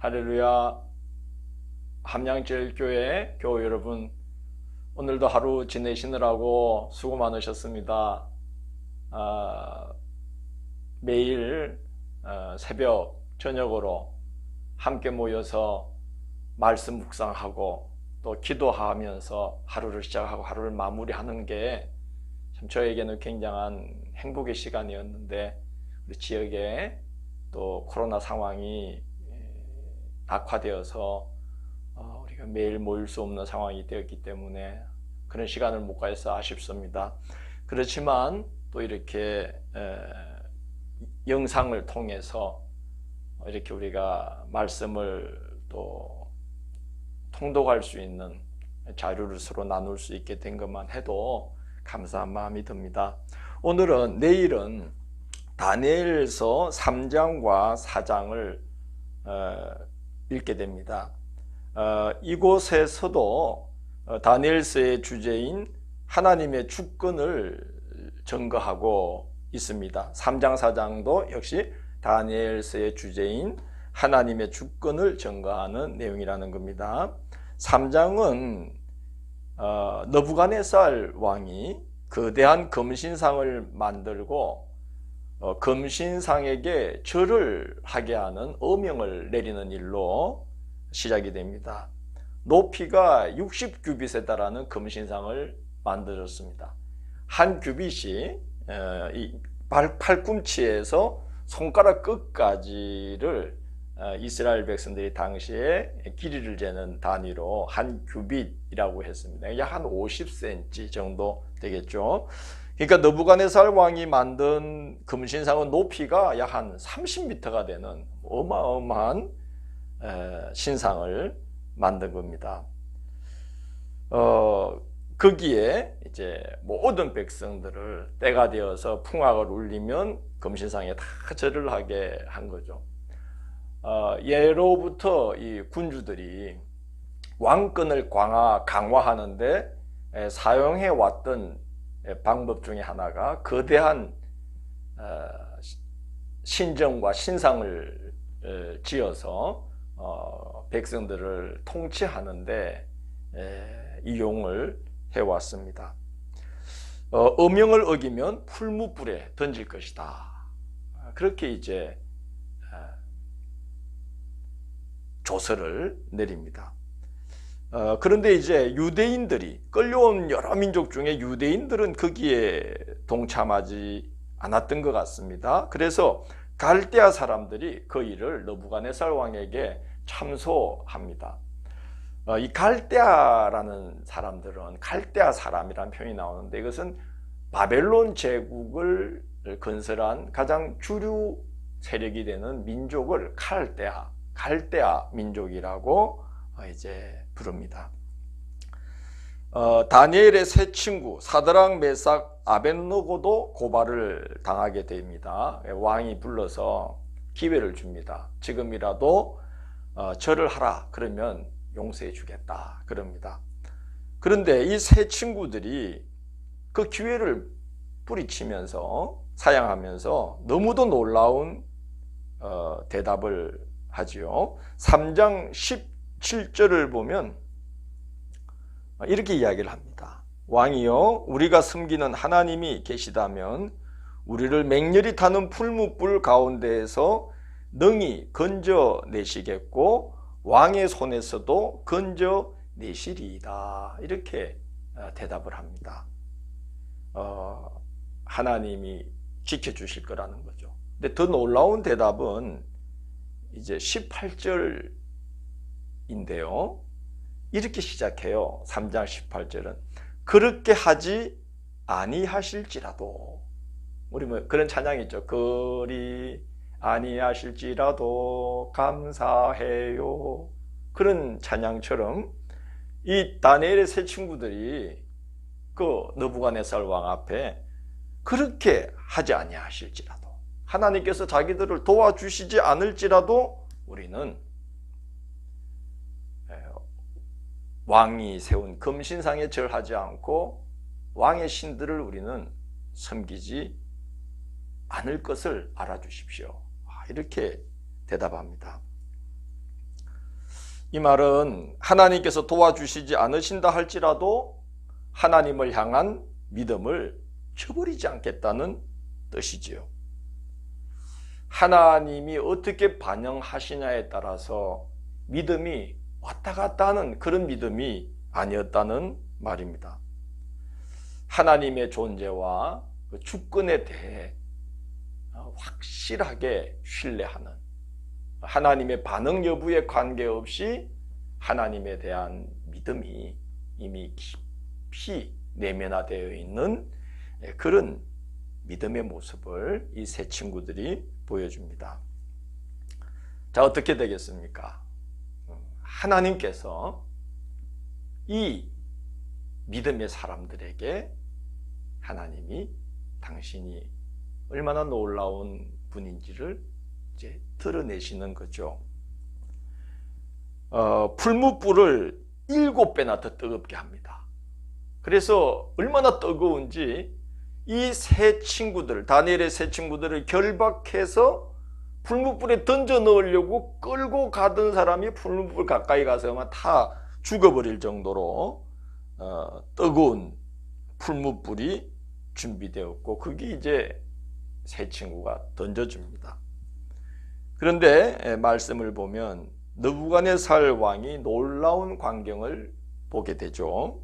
할렐루야 함양제일교회 교회 여러분 오늘도 하루 지내시느라고 수고 많으셨습니다. 아, 매일 어, 새벽 저녁으로 함께 모여서 말씀 묵상하고 또 기도하면서 하루를 시작하고 하루를 마무리하는 게 참 저에게는 굉장한 행복의 시간이었는데 우리 지역에 또 코로나 상황이 악화되어서 어, 우리가 매일 모일 수 없는 상황이 되었기 때문에 그런 시간을 못 가서 아쉽습니다. 그렇지만 또 이렇게 영상을 통해서 이렇게 우리가 말씀을 또 통독할 수 있는 자료를 서로 나눌 수 있게 된 것만 해도 감사한 마음이 듭니다. 오늘은 내일은 다니엘서 3장과 4장을 어, 읽게 됩니다. 어, 이곳에서도 어, 다니엘서의 주제인 하나님의 주권을 증거하고 있습니다. 3장 4장도 역시 다니엘서의 주제인 하나님의 주권을 증거하는 내용이라는 겁니다. 3장은 어, 너부갓네살 왕이 거대한 금신상을 만들고 어, 금신상에게 절을 하게 하는 어명을 내리는 일로 시작이 됩니다. 높이가 60규빗에 달하는 금신상을 만들었습니다. 한 규빗이 어, 이 발, 팔꿈치에서 손가락 끝까지를 어, 이스라엘 백성들이 당시에 길이를 재는 단위로 한 규빗이라고 했습니다. 약 한 50cm 정도 되겠죠. 그러니까 너부갓네살 왕이 만든 금신상은 높이가 약 한 30m가 되는 어마어마한 신상을 만든 겁니다. 어, 거기에 이제 모든 백성들을 때가 되어서 풍악을 울리면 금신상에 다 절을 하게 한 거죠. 어, 예로부터 이 군주들이 왕권을 강화, 강화하는데 사용해 왔던 방법 중에 하나가 거대한 어, 신정과 신상을 지어서 어, 백성들을 통치하는데 이용을 해왔습니다. 어, 명을 어기면 풀무불에 던질 것이다. 그렇게 이제 조서를 내립니다. 어, 그런데 이제 유대인들이 끌려온 여러 민족 중에 유대인들은 거기에 동참하지 않았던 것 같습니다. 그래서 갈대아 사람들이 그 일을 너부갓네살 왕에게 참소합니다. 어, 이 갈대아라는 사람들은 갈대아 사람이라는 표현이 나오는데 이것은 바벨론 제국을 건설한 가장 주류 세력이 되는 민족을 칼대아, 갈대아 민족이라고 이제 부릅니다. 어, 다니엘의 세 친구 사드랑 메삭 아벤노고도 고발을 당하게 됩니다. 왕이 불러서 기회를 줍니다. 지금이라도 어, 절을 하라 그러면 용서해 주겠다 그럽니다. 그런데 이 세 친구들이 그 기회를 뿌리치면서 사양하면서 너무도 놀라운 어, 대답을 하지요. 3장 17절을 보면 이렇게 이야기를 합니다. 왕이여 우리가 섬기는 하나님이 계시다면 우리를 맹렬히 타는 풀무불 가운데에서 능히 건져내시겠고 왕의 손에서도 건져내시리이다. 이렇게 어, 대답을 합니다. 어, 하나님이 지켜주실 거라는 거죠. 근데 더 놀라운 대답은 이제 18절 인데요. 이렇게 시작해요. 3장 18절은 그렇게 하지 아니하실지라도 우리 뭐 그런 찬양이 있죠. 그리 아니하실지라도 감사해요. 그런 찬양처럼 이 다니엘의 세 친구들이 그 너부갓네살 왕 앞에 그렇게 하지 아니하실지라도 하나님께서 자기들을 도와주시지 않을지라도 우리는 왕이 세운 금신상에 절하지 않고 왕의 신들을 우리는 섬기지 않을 것을 알아주십시오. 이렇게 대답합니다. 이 말은 하나님께서 도와주시지 않으신다 할지라도 하나님을 향한 믿음을 저버리지 않겠다는 뜻이지요. 하나님이 어떻게 반영하시냐에 따라서 믿음이 왔다 갔다 하는 그런 믿음이 아니었다는 말입니다. 하나님의 존재와 그 주권에 대해 확실하게 신뢰하는 하나님의 반응 여부에 관계없이 하나님에 대한 믿음이 이미 깊이 내면화되어 있는 그런 믿음의 모습을 이 세 친구들이 보여줍니다. 자, 어떻게 되겠습니까? 하나님께서 이 믿음의 사람들에게 하나님이 당신이 얼마나 놀라운 분인지를 이제 드러내시는 거죠. 어, 풀무불을 일곱 배나 더 뜨겁게 합니다. 그래서 얼마나 뜨거운지 이 세 친구들, 다니엘의 세 친구들을 결박해서 풀무불에 던져 넣으려고 끌고 가던 사람이 풀무불 가까이 가서만 다 죽어버릴 정도로 어, 뜨거운 풀무불이 준비되었고 그게 이제 세 친구가 던져줍니다. 그런데 말씀을 보면 느부갓네살 왕이 놀라운 광경을 보게 되죠.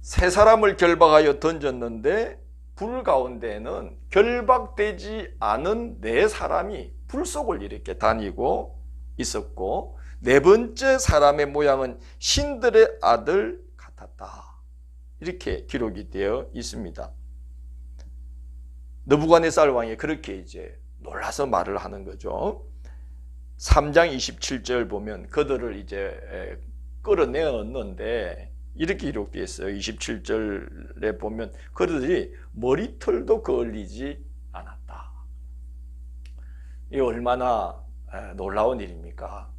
세 사람을 결박하여 던졌는데 불 가운데에는 결박되지 않은 네 사람이 불 속을 이렇게 다니고 있었고 네 번째 사람의 모양은 신들의 아들 같았다. 이렇게 기록이 되어 있습니다. 느부갓네살 왕이 그렇게 이제 놀라서 말을 하는 거죠. 3장 27절 보면 그들을 이제 끌어내었는데 이렇게 기록되어 있어요. 27절에 보면 그들이 머리털도 그을리지 않았다. 이 얼마나 놀라운 일입니까?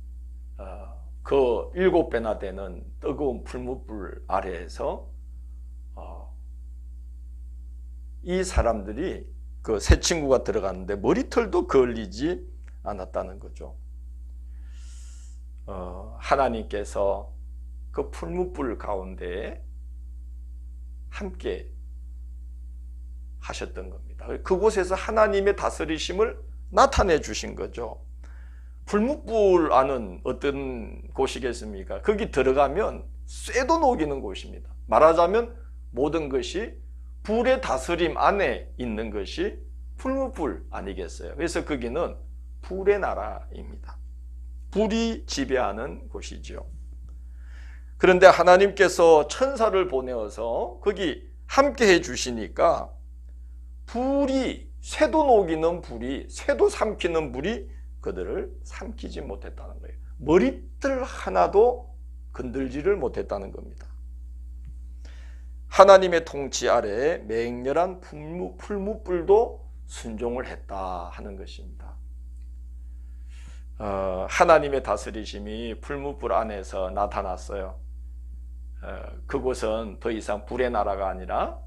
어, 그 일곱 배나 되는 뜨거운 풀무불 아래에서 어, 이 사람들이 그 새 친구가 들어갔는데 머리털도 그을리지 않았다는 거죠. 어, 하나님께서 그 풀무불 가운데 함께 하셨던 겁니다. 그곳에서 하나님의 다스리심을 나타내 주신 거죠. 풀무불 안은 어떤 곳이겠습니까? 거기 들어가면 쇠도 녹이는 곳입니다. 말하자면 모든 것이 불의 다스림 안에 있는 것이 풀무불 아니겠어요? 그래서 거기는 불의 나라입니다. 불이 지배하는 곳이죠. 그런데 하나님께서 천사를 보내어서 거기 함께 해 주시니까 불이 쇠도 녹이는 불이 쇠도 삼키는 불이 그들을 삼키지 못했다는 거예요. 머리털 하나도 건들지를 못했다는 겁니다. 하나님의 통치 아래 맹렬한 풀무, 풀무불도 순종을 했다 하는 것입니다. 어, 하나님의 다스리심이 풀무불 안에서 나타났어요. 어, 그곳은 더 이상 불의 나라가 아니라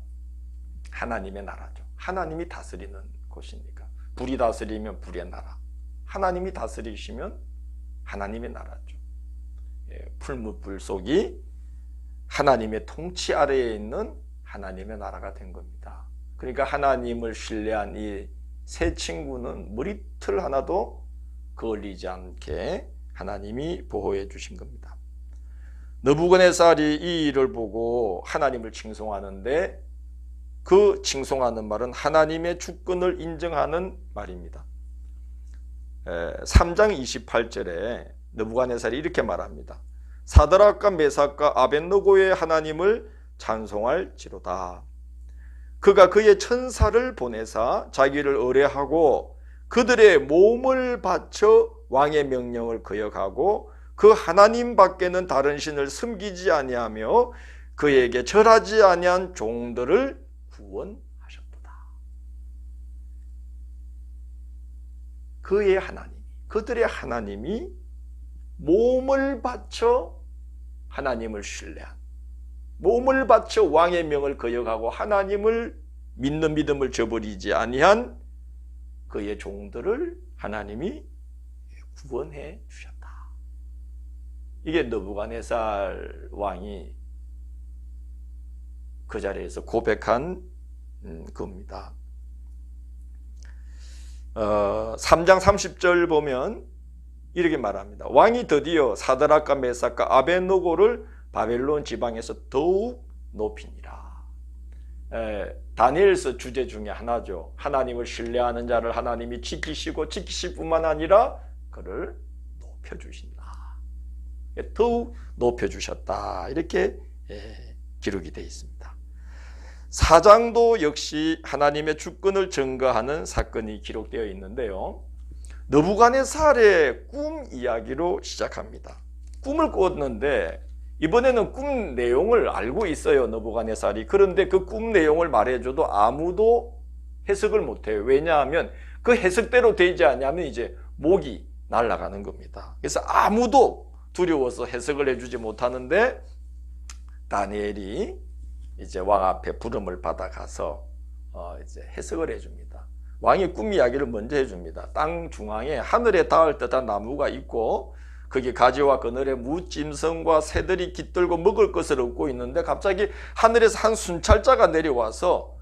하나님의 나라죠. 하나님이 다스리는 곳이니까. 불이 다스리면 불의 나라. 하나님이 다스리시면 하나님의 나라죠. 예, 풀무불 속이 하나님의 통치 아래에 있는 하나님의 나라가 된 겁니다. 그러니까 하나님을 신뢰한 이 세 친구는 머리털 하나도 거리지 않게 하나님이 보호해 주신 겁니다. 너부갓네살이 이 일을 보고 하나님을 칭송하는데 그 칭송하는 말은 하나님의 주권을 인정하는 말입니다. 3장 28절에 느부갓네살이 이렇게 말합니다. 사드락과 메삭과 아벤노고의 하나님을 찬송할지로다. 그가 그의 천사를 보내사 자기를 의뢰하고 그들의 몸을 바쳐 왕의 명령을 거역하고 그 하나님 밖에는 다른 신을 섬기지 아니하며 그에게 절하지 아니한 종들을 구원하셨도다. 그의 하나님, 그들의 하나님이 몸을 바쳐 하나님을 신뢰한 몸을 바쳐 왕의 명을 거역하고 하나님을 믿는 믿음을 저버리지 아니한 그의 종들을 하나님이 구원해 주셨다. 이게 느부갓네살 왕이 그 자리에서 고백한 음, 겁니다. 어, 3장 30절 보면 이렇게 말합니다. 왕이 드디어 사드락과 메삭과 아벤노고를 바벨론 지방에서 더욱 높이니라. 에, 다니엘서 주제 중에 하나죠. 하나님을 신뢰하는 자를 하나님이 지키시고 지키실 뿐만 아니라 그를 높여주신다. 더욱 높여주셨다. 이렇게 예, 기록이 되어 있습니다. 사장도 역시 하나님의 주권을 증거하는 사건이 기록되어 있는데요. 너부간의살의 꿈 이야기로 시작합니다. 꿈을 꿨는데 이번에는 꿈 내용을 알고 있어요. 너부간의살이. 그런데 그 꿈 내용을 말해줘도 아무도 해석을 못해요. 왜냐하면 그 해석대로 되지 않냐면 이제 목이 날아가는 겁니다. 그래서 아무도 두려워서 해석을 해주지 못하는데 다니엘이 이제 왕 앞에 부름을 받아가서 어 이제 해석을 해줍니다. 왕이 꿈 이야기를 먼저 해줍니다. 땅 중앙에 하늘에 닿을 듯한 나무가 있고 거기 가지와 그늘에 무짐승과 새들이 깃들고 먹을 것을 얻고 있는데 갑자기 하늘에서 한 순찰자가 내려와서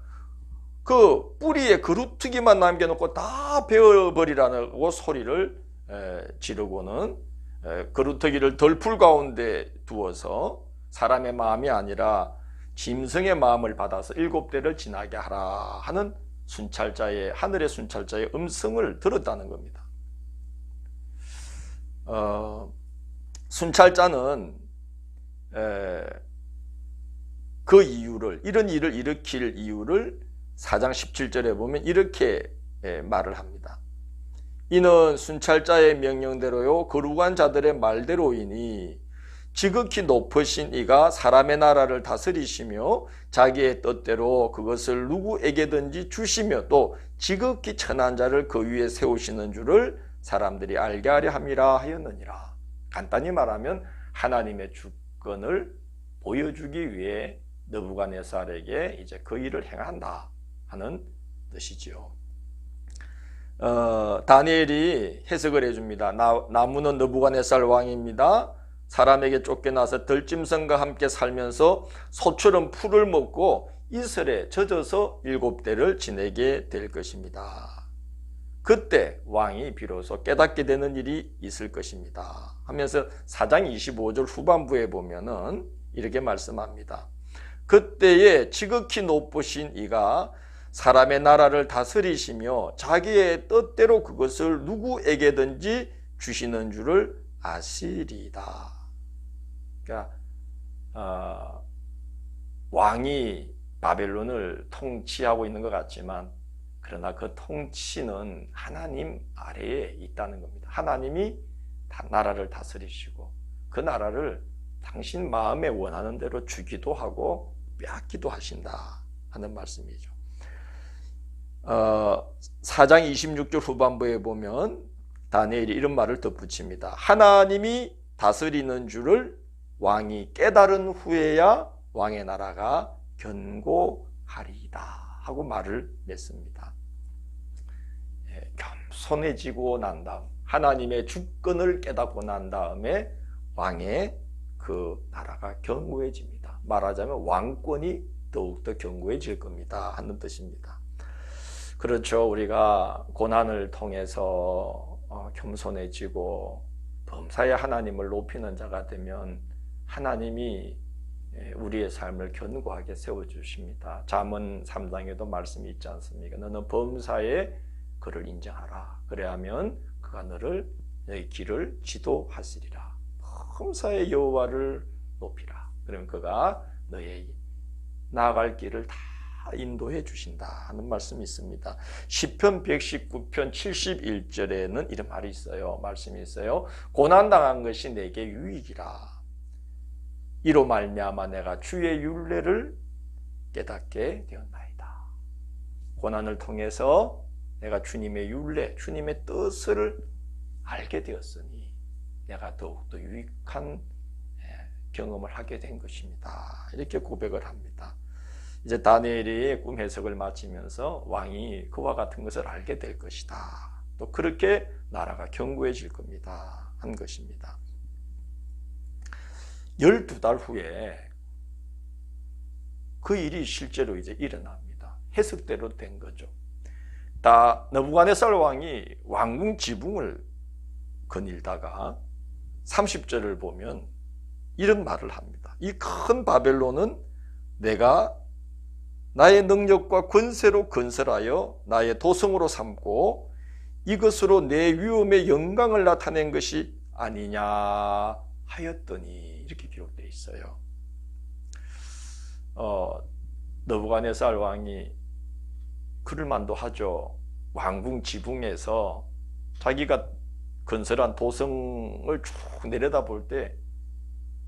그 뿌리에 그루트기만 남겨놓고 다 베어버리라고 소리를 지르고는 그루터기를 덜풀 가운데 두어서 사람의 마음이 아니라 짐승의 마음을 받아서 일곱 대를 지나게 하라 하는 순찰자의 하늘의 순찰자의 음성을 들었다는 겁니다. 어, 순찰자는 에, 그 이유를 이런 일을 일으킬 이유를 4장 17절에 보면 이렇게 에, 말을 합니다. 이는 순찰자의 명령대로요 거룩한 자들의 말대로이니 지극히 높으신 이가 사람의 나라를 다스리시며 자기의 뜻대로 그것을 누구에게든지 주시며 또 지극히 천한 자를 그 위에 세우시는 줄을 사람들이 알게 하려 함이라 하였느니라. 간단히 말하면 하나님의 주권을 보여주기 위해 느부갓네살에게 이제 그 일을 행한다 하는 뜻이지요. 어, 다니엘이 해석을 해줍니다. 나, 나무는 느부갓네살 왕입니다. 사람에게 쫓겨나서 들짐승과 함께 살면서 소처럼 풀을 먹고 이슬에 젖어서 일곱 대를 지내게 될 것입니다. 그때 왕이 비로소 깨닫게 되는 일이 있을 것입니다. 하면서 4장 25절 후반부에 보면은 이렇게 말씀합니다. 그때에 지극히 높으신 이가 사람의 나라를 다스리시며 자기의 뜻대로 그것을 누구에게든지 주시는 줄을 아시리다. 그러니까 어, 왕이 바벨론을 통치하고 있는 것 같지만 그러나 그 통치는 하나님 아래에 있다는 겁니다. 하나님이 나라를 다스리시고 그 나라를 당신 마음에 원하는 대로 주기도 하고 빼앗기도 하신다 하는 말씀이죠. 어, 4장 26절 후반부에 보면 다니엘이 이런 말을 덧붙입니다. 하나님이 다스리는 줄을 왕이 깨달은 후에야 왕의 나라가 견고하리이다 하고 말을 맺습니다. 예, 겸손해지고 난 다음 하나님의 주권을 깨닫고 난 다음에 왕의 그 나라가 견고해집니다. 말하자면 왕권이 더욱더 견고해질 겁니다 하는 뜻입니다. 그렇죠. 우리가 고난을 통해서 어, 겸손해지고 범사에 하나님을 높이는 자가 되면 하나님이 예, 우리의 삶을 견고하게 세워주십니다. 잠언 3장에도 말씀이 있지 않습니까? 너는 범사에 그를 인정하라. 그래야면 그가 너를 너의 길을 지도하시리라. 범사의 여호와를 높이라. 그러면 그가 너의 나아갈 길을 다 인도해 주신다 하는 말씀이 있습니다. 시편 119편 71절에는 이런 말이 있어요. 말씀이 있어요. 고난 당한 것이 내게 유익이라. 이로 말미암아 내가 주의 윤례를 깨닫게 되었나이다. 고난을 통해서 내가 주님의 윤례, 주님의 뜻을 알게 되었으니 내가 더욱더 유익한 예, 경험을 하게 된 것입니다. 이렇게 고백을 합니다. 이제 다니엘이 꿈 해석을 마치면서 왕이 그와 같은 것을 알게 될 것이다. 또 그렇게 나라가 견고해질 겁니다. 한 것입니다. 12달 후에 그 일이 실제로 이제 일어납니다. 해석대로 된 거죠. 다 너부갓네살 왕이 왕궁 지붕을 거닐다가 30절을 보면 이런 말을 합니다. 이 큰 바벨론은 내가 나의 능력과 권세로 건설하여 나의 도성으로 삼고 이것으로 내 위엄의 영광을 나타낸 것이 아니냐 하였더니 이렇게 기록되어 있어요. 어, 너부갓네살 왕이 그럴 만도 하죠. 왕궁 지붕에서 자기가 건설한 도성을 쭉 내려다 볼 때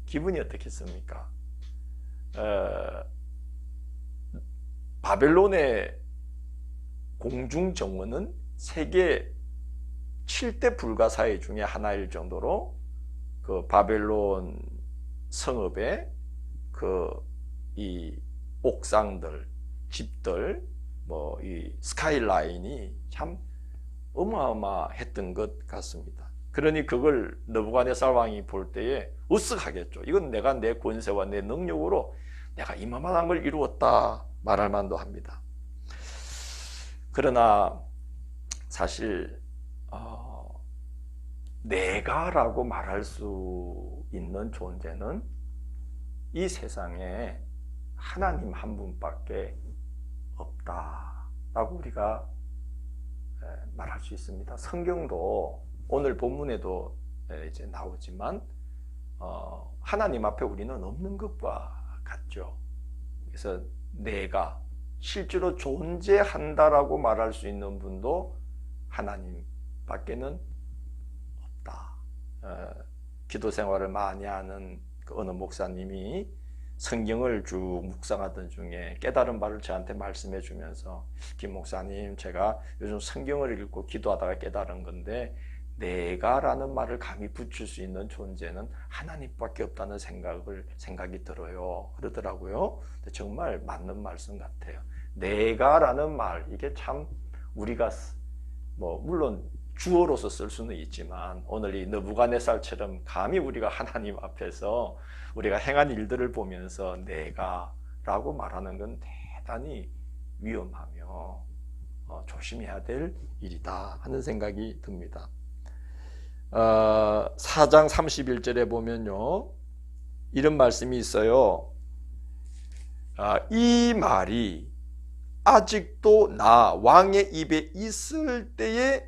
기분이 어떻겠습니까? 어, 바벨론의 공중 정원은 세계 7대 불가사의 중에 하나일 정도로 그 바벨론 성읍의 그 이 옥상들, 집들, 뭐 이 스카이라인이 참 어마어마했던 것 같습니다. 그러니 그걸 너부갓네살 왕이 볼 때에 으쓱하겠죠. 이건 내가 내 권세와 내 능력으로 내가 이만한 걸 이루었다 말할 만도 합니다. 그러나 사실 어, 내가라고 말할 수 있는 존재는 이 세상에 하나님 한 분밖에 없다라고 우리가 말할 수 있습니다. 성경도 오늘 본문에도 이제 나오지만 어, 하나님 앞에 우리는 없는 것과 같죠. 그래서 내가 실제로 존재한다라고 말할 수 있는 분도 하나님밖에는 없다. 어, 기도 생활을 많이 하는 그 어느 목사님이 성경을 쭉 묵상하던 중에 깨달은 바를 저한테 말씀해 주면서 김 목사님 제가 요즘 성경을 읽고 기도하다가 깨달은 건데 내가라는 말을 감히 붙일 수 있는 존재는 하나님밖에 없다는 생각을 생각이 들어요. 그러더라고요. 정말 맞는 말씀 같아요. 내가라는 말 이게 참 우리가 뭐 물론 주어로서 쓸 수는 있지만 오늘 이 느부갓네살처럼 감히 우리가 하나님 앞에서 우리가 행한 일들을 보면서 내가라고 말하는 건 대단히 위험하며 어, 조심해야 될 일이다 하는 생각이 듭니다. 어, 4장 31절에 보면요. 이런 말씀이 있어요. 아, 이 말이 아직도 나 왕의 입에 있을 때에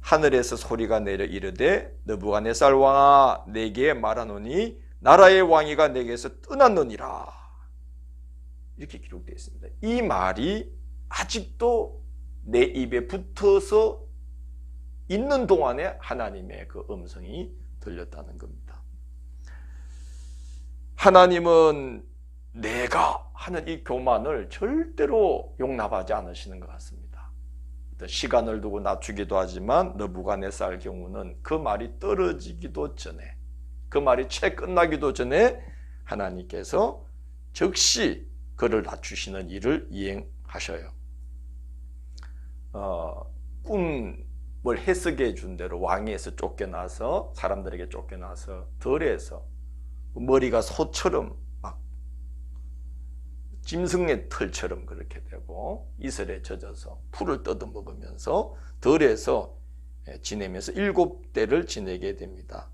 하늘에서 소리가 내려 이르되 너부갓네살 왕아 내게 말하노니 나라의 왕위가 내게서 떠났느니라 이렇게 기록되어 있습니다. 이 말이 아직도 내 입에 붙어서 있는 동안에 하나님의 그 음성이 들렸다는 겁니다. 하나님은 내가 하는 이 교만을 절대로 용납하지 않으시는 것 같습니다. 시간을 두고 낮추기도 하지만 너부갓네살 경우는 그 말이 떨어지기도 전에 그 말이 채 끝나기도 전에 하나님께서 즉시 그를 낮추시는 일을 이행하셔요. 어, 꿈 을 해석해 준 대로 왕위에서 쫓겨나서 사람들에게 쫓겨나서 덜에서 머리가 소처럼 짐승의 털처럼 그렇게 되고 이슬에 젖어서 풀을 뜯어먹으면서 덜에서 예, 지내면서 일곱 대를 지내게 됩니다.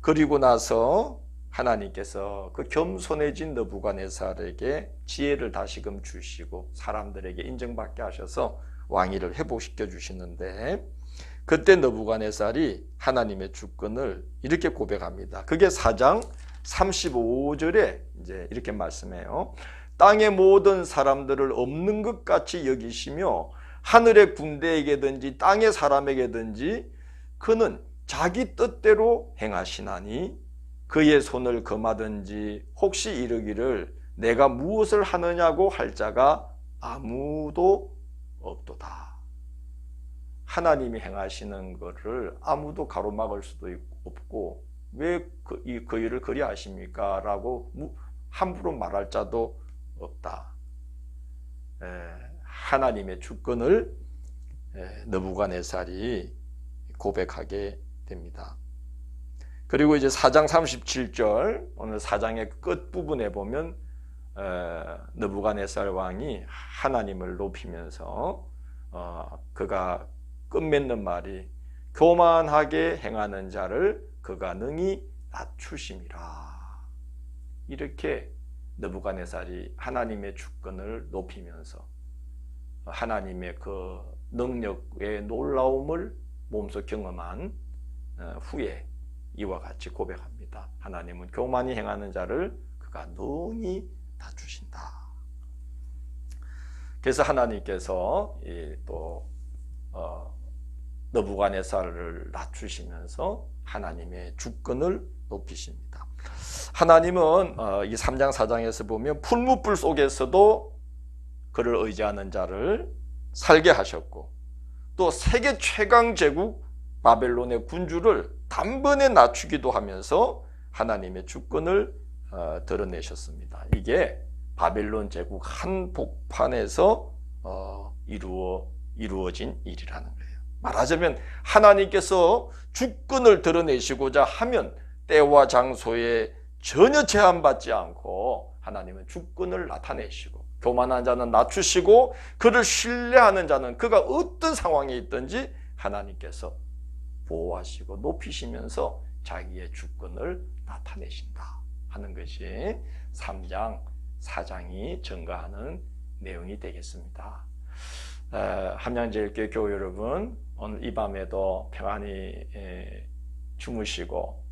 그리고 나서 하나님께서 그 겸손해진 너부갓네살에게 지혜를 다시금 주시고 사람들에게 인정받게 하셔서 왕위를 회복시켜 주시는데 그때 너부갓네살이 하나님의 주권을 이렇게 고백합니다. 그게 4장 35절에 이제 이렇게 말씀해요. 땅의 모든 사람들을 없는 것 같이 여기시며 하늘의 군대에게든지 땅의 사람에게든지 그는 자기 뜻대로 행하시나니 그의 손을 금하든지 혹시 이르기를 내가 무엇을 하느냐고 할 자가 아무도 없도다. 하나님이 행하시는 것을 아무도 가로막을 수도 없고 왜그 그 일을 그리 하십니까? 라고 함부로 말할 자도 없다. 하나님의 주권을 너부갓네살이 고백하게 됩니다. 그리고 이제 4장 37절 오늘 4장의 끝 부분에 보면 어, 느부갓네살 왕이 하나님을 높이면서 어, 그가 끝맺는 말이 교만하게 행하는 자를 그가 능히 낮추심이라. 이렇게 느부갓네살이 하나님의 주권을 높이면서 하나님의 그 능력의 놀라움을 몸소 경험한 어, 후에 이와 같이 고백합니다. 하나님은 교만히 행하는 자를 그가 능히 낮추신다. 그래서 하나님께서 이또 어, 너부간의살을 낮추시면서 하나님의 주권을 높이십니다. 하나님은 어, 이 3장 4장에서 보면 풀무불 속에서도 그를 의지하는 자를 살게 하셨고 또 세계 최강 제국 바벨론의 군주를 단번에 낮추기도 하면서 하나님의 주권을 어, 드러내셨습니다. 이게 바벨론 제국 한 복판에서 어, 이루어 이루어진 일이라는 거예요. 말하자면 하나님께서 주권을 드러내시고자 하면 때와 장소에 전혀 제한받지 않고 하나님은 주권을 나타내시고 교만한 자는 낮추시고 그를 신뢰하는 자는 그가 어떤 상황에 있든지 하나님께서 보호하시고 높이시면서 자기의 주권을 나타내신다 하는 것이 3장 4장이 증가하는 내용이 되겠습니다. 함양제일교회 교회 여러분 오늘 이 밤에도 평안히 주무시고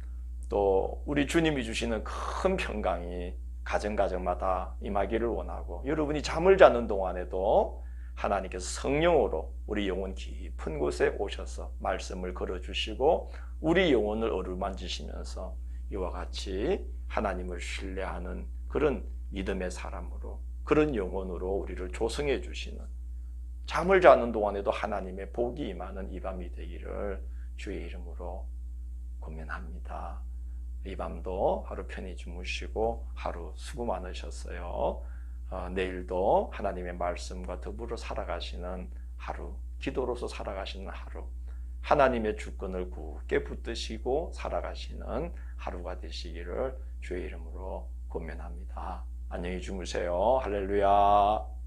또 우리 주님이 주시는 큰 평강이 가정가정마다 임하기를 원하고 여러분이 잠을 자는 동안에도 하나님께서 성령으로 우리 영혼 깊은 곳에 오셔서 말씀을 걸어주시고 우리 영혼을 어루만지시면서 이와 같이 하나님을 신뢰하는 그런 믿음의 사람으로 그런 영혼으로 우리를 조성해 주시는 잠을 자는 동안에도 하나님의 복이 임하는 이 밤이 되기를 주의 이름으로 고면합니다. 이 밤도 하루 편히 주무시고 하루 수고 많으셨어요. 어, 내일도 하나님의 말씀과 더불어 살아가시는 하루, 기도로서 살아가시는 하루, 하나님의 주권을 굳게 붙드시고 살아가시는 하루가 되시기를 주의 이름으로 고면합니다. 안녕히 주무세요. 할렐루야.